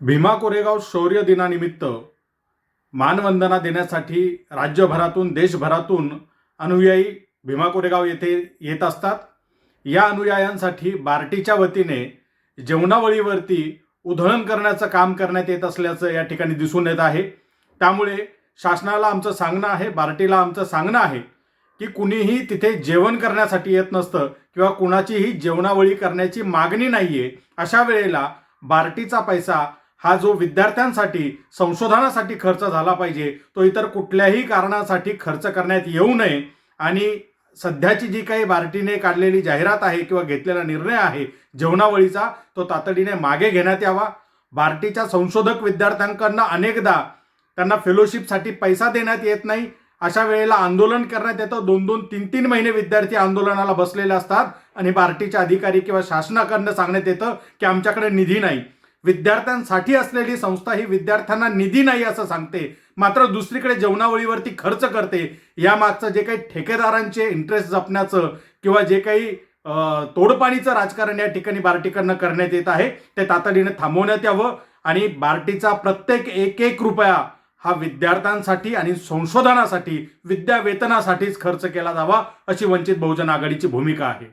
भीमा कोरेगाव शौर्य दिनानिमित्त मानवंदना देण्यासाठी राज्यभरातून देशभरातून अनुयायी भीमा कोरेगाव येथे येत असतात. या अनुयायांसाठी बार्टीच्या वतीने जेवणावळीवरती उधळण करण्याचं काम करण्यात येत असल्याचं या ठिकाणी दिसून येत आहे. त्यामुळे शासनाला आमचं सांगणं आहे बार्टीला आमचं सांगणं आहे की कुणीही तिथे जेवण करण्यासाठी येत नसतं किंवा कुणाचीही जेवणावळी करण्याची मागणी नाही आहे अशा वेळेला बार्टीचा पैसा हा जो विद्यार्थ्यांसाठी संशोधनासाठी खर्च झाला पाहिजे तो इतर कुठल्याही कारणासाठी खर्च करण्यात येऊ नये. आणि सध्याची जी काही बार्टीने काढलेली जाहिरात आहे किंवा घेतलेला निर्णय आहे जेवणावळीचा तो तातडीने मागे घेण्यात यावा. बार्टीच्या संशोधक विद्यार्थ्यांकडनं अनेकदा त्यांना फेलोशिपसाठी पैसा देण्यात येत नाही. अशा वेळेला आंदोलन करण्यात येतं. दोन दोन तीन तीन महिने विद्यार्थी आंदोलनाला बसलेले असतात आणि बार्टीच्या अधिकारी किंवा शासनाकडनं सांगण्यात येतं की आमच्याकडे निधी नाही. विद्यार्थ्यांसाठी असलेली संस्था ही विद्यार्थ्यांना निधी नाही असं सांगते. मात्र दुसरीकडे जेवणावळीवरती खर्च करते. यामागचं जे काही ठेकेदारांचे इंटरेस्ट जपण्याचं किंवा जे काही तोडपाणीचं राजकारण या ठिकाणी बार्टीकडनं करण्यात येत आहे ते तातडीने थांबवण्यात यावं आणि बार्टीचा प्रत्येक एक एक रुपया हा विद्यार्थ्यांसाठी आणि संशोधनासाठी विद्या वेतनासाठीच खर्च केला जावा अशी वंचित बहुजन आघाडीची भूमिका आहे.